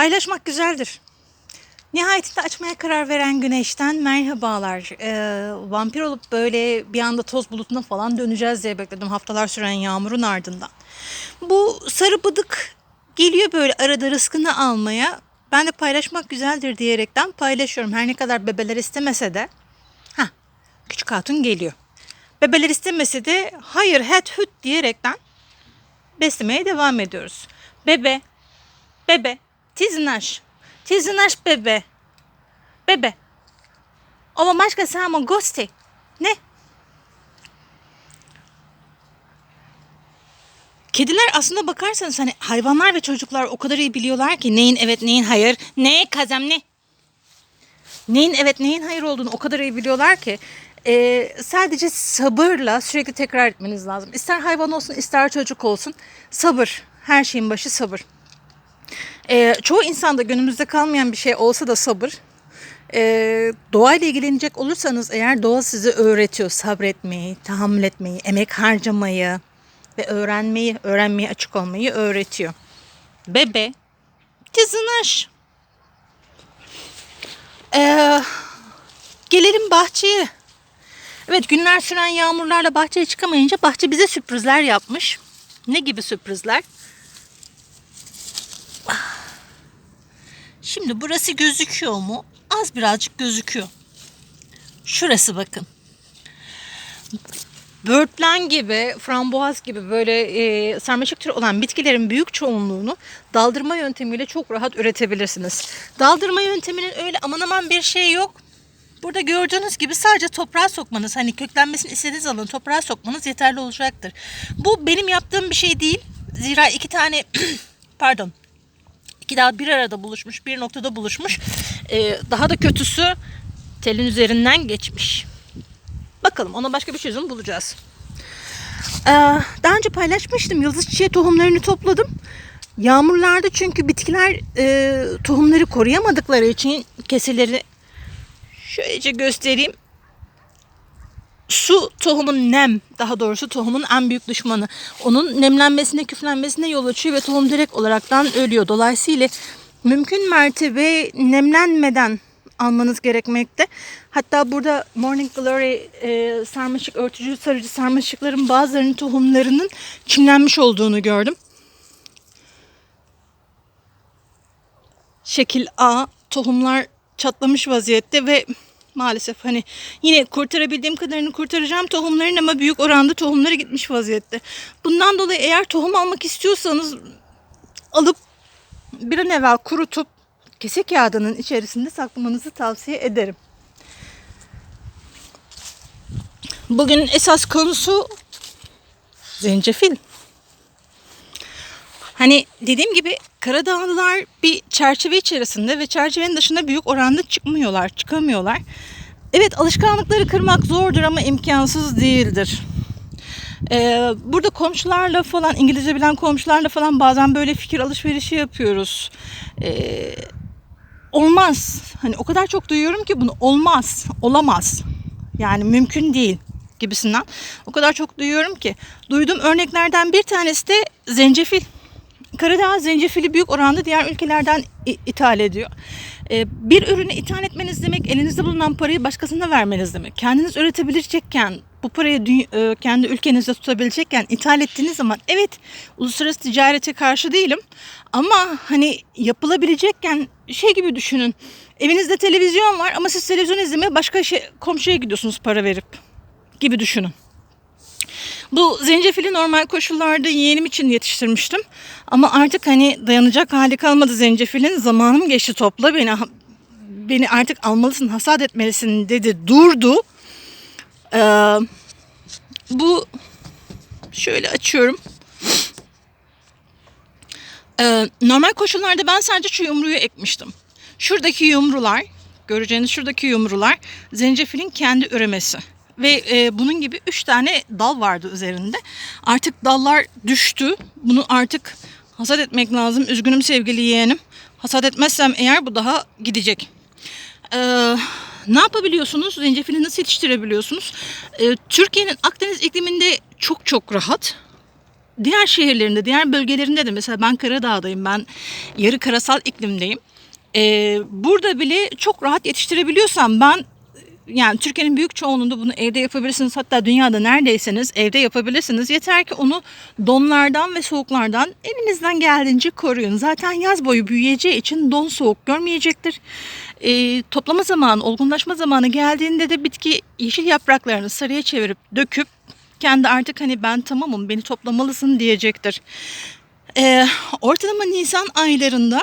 Paylaşmak güzeldir. Nihayetinde açmaya karar veren güneşten merhabalar. Ee, vampir olup böyle bir anda toz bulutuna falan döneceğiz diye bekledim haftalar süren yağmurun ardından. Bu sarı bıdık geliyor böyle arada rızkını almaya. Ben de paylaşmak güzeldir diyerekten paylaşıyorum. Her ne kadar bebeler istemese de. ha küçük hatun geliyor. Bebeler istemese de hayır het hüt diyerekten beslemeye devam ediyoruz. Bebe, bebe, tizinaş, tizinaş bebe, bebe. Ovo maška samo gosti. Ne? Kediler aslında bakarsanız hani hayvanlar ve çocuklar o kadar iyi biliyorlar ki neyin evet neyin hayır. Ne kazem ne? Neyin evet neyin hayır olduğunu o kadar iyi biliyorlar ki e, sadece sabırla sürekli tekrar etmeniz lazım. İster hayvan olsun ister çocuk olsun sabır. Her şeyin başı sabır. E, çoğu insanda günümüzde kalmayan bir şey olsa da sabır. E, doğayla ilgilenecek olursanız eğer doğa size öğretiyor sabretmeyi, tahammül etmeyi, emek harcamayı ve öğrenmeyi, öğrenmeye açık olmayı öğretiyor. Bebe, tizinaş. Ee, gelelim bahçeye. Evet günler süren yağmurlarla bahçeye çıkamayınca bahçe bize sürprizler yapmış. Ne gibi sürprizler? Şimdi burası gözüküyor mu? Az birazcık gözüküyor. Şurası bakın. Börtlen gibi, frambuaz gibi böyle e, sarmaşık türü olan bitkilerin büyük çoğunluğunu daldırma yöntemiyle çok rahat üretebilirsiniz. Daldırma yönteminin öyle aman aman bir şey yok. Burada gördüğünüz gibi sadece toprağa sokmanız, hani köklenmesini istediğiniz alanı toprağa sokmanız yeterli olacaktır. Bu benim yaptığım bir şey değil. Zira iki tane, pardon, iki dal bir arada buluşmuş, bir noktada buluşmuş. Ee, daha da kötüsü telin üzerinden geçmiş. Bakalım ona başka bir çözüm bulacağız. Ee, daha önce paylaşmıştım. Yıldız çiçeği tohumlarını topladım. Yağmurlarda çünkü bitkiler e, tohumları koruyamadıkları için keseleri şöylece göstereyim. Su tohumun nem, daha doğrusu tohumun en büyük düşmanı. Onun nemlenmesine, küflenmesine yol açıyor ve tohum direkt olaraktan ölüyor. Dolayısıyla mümkün mertebe nemlenmeden almanız gerekmekte. Hatta burada Morning Glory e, sarmaşık örtücü sarıcı sarmaşıkların bazılarının tohumlarının çimlenmiş olduğunu gördüm. Şekil A tohumlar çatlamış vaziyette ve maalesef hani yine kurtarabildiğim kadarını kurtaracağım tohumların ama büyük oranda tohumları gitmiş vaziyette. Bundan dolayı eğer tohum almak istiyorsanız alıp bir an evvel kurutup kese kağıdının içerisinde saklamanızı tavsiye ederim. Bugün esas konusu zencefil. Hani dediğim gibi Karadağlılar bir çerçeve içerisinde ve çerçevenin dışında büyük oranda çıkmıyorlar, çıkamıyorlar. Evet alışkanlıkları kırmak zordur ama imkansız değildir. Ee, burada komşularla falan İngilizce bilen komşularla falan bazen böyle fikir alışverişi yapıyoruz. Ee, olmaz. Hani o kadar çok duyuyorum ki bunu olmaz, olamaz. Yani mümkün değil gibisinden. O kadar çok duyuyorum ki. Duyduğum örneklerden bir tanesi de zencefil. Karadağ zencefili büyük oranda diğer ülkelerden ithal ediyor. Ee, bir ürünü ithal etmeniz demek elinizde bulunan parayı başkasına vermeniz demek. Kendiniz üretebilecekken bu parayı e, kendi ülkenizde tutabilecekken ithal ettiğiniz zaman evet uluslararası ticarete karşı değilim ama hani yapılabilecekken şey gibi düşünün. Evinizde televizyon var ama siz televizyon izlemeye başka şey, komşuya gidiyorsunuz para verip gibi düşünün. Bu zencefili normal koşullarda yeğenim için yetiştirmiştim. Ama artık hani dayanacak hali kalmadı zencefilin. Zamanım geçti topla beni beni artık almalısın, hasat etmelisin dedi. Durdu. Ee, bu şöyle açıyorum. Ee, normal koşullarda ben sadece şu yumruyu ekmiştim. Şuradaki yumrular, göreceğiniz şuradaki yumrular zencefilin kendi üremesi. Ve e, bunun gibi 3 tane dal vardı üzerinde. Artık dallar düştü. Bunu artık hasat etmek lazım. Üzgünüm sevgili yeğenim. Hasat etmezsem eğer bu daha gidecek. Eee ne yapabiliyorsunuz? Zencefili nasıl yetiştirebiliyorsunuz? Ee, Türkiye'nin Akdeniz ikliminde çok çok rahat. diğer şehirlerinde, diğer bölgelerinde de mesela ben Karadağ'dayım, ben yarı karasal iklimdeyim. Ee, burada bile çok rahat yetiştirebiliyorsam ben yani Türkiye'nin büyük çoğunluğunda bunu evde yapabilirsiniz. Hatta dünyada neredeyseniz evde yapabilirsiniz. Yeter ki onu donlardan ve soğuklardan elinizden geldiğince koruyun. Zaten yaz boyu büyüyeceği için don soğuk görmeyecektir. Ee, toplama zamanı, olgunlaşma zamanı geldiğinde de bitki yeşil yapraklarını sarıya çevirip döküp kendi artık hani ben tamamım beni toplamalısın diyecektir. Ee, ortalama Nisan aylarında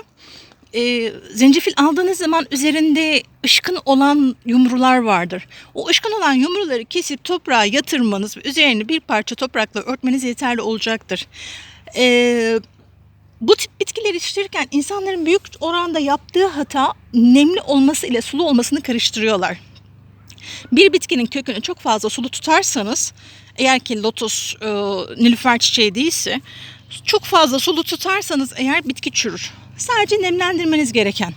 e, zencefil aldığınız zaman üzerinde ışkın olan yumrular vardır. O ışkın olan yumruları kesip toprağa yatırmanız ve üzerini bir parça toprakla örtmeniz yeterli olacaktır. E, bu tip bitkileri yetiştirirken insanların büyük oranda yaptığı hata nemli olması ile sulu olmasını karıştırıyorlar. Bir bitkinin kökünü çok fazla sulu tutarsanız eğer ki lotus, e, nilüfer çiçeği değilse çok fazla sulu tutarsanız eğer bitki çürür. Sadece nemlendirmeniz gereken.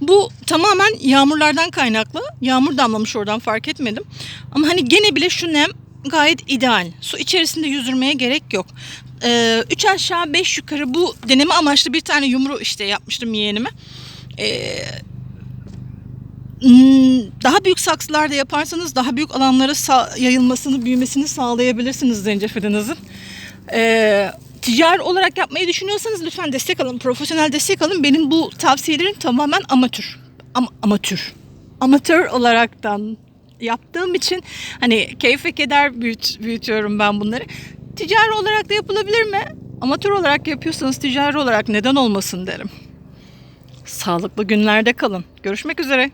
Bu tamamen yağmurlardan kaynaklı. Yağmur damlamış oradan fark etmedim. Ama hani gene bile şu nem gayet ideal. Su içerisinde yüzdürmeye gerek yok. Ee, üç aşağı beş yukarı bu deneme amaçlı bir tane yumru işte yapmıştım yeğenime. Ee, daha büyük saksılarda yaparsanız daha büyük alanlara yayılmasını, büyümesini sağlayabilirsiniz zencefilinizin. Ee, ticari olarak yapmayı düşünüyorsanız lütfen destek alın, profesyonel destek alın. Benim bu tavsiyelerim tamamen amatör. Ama amatör. Amatör olaraktan yaptığım için hani keyfe keder büyüt, büyütüyorum ben bunları. Ticari olarak da yapılabilir mi? Amatör olarak yapıyorsanız ticari olarak neden olmasın derim. Sağlıklı günlerde kalın. Görüşmek üzere.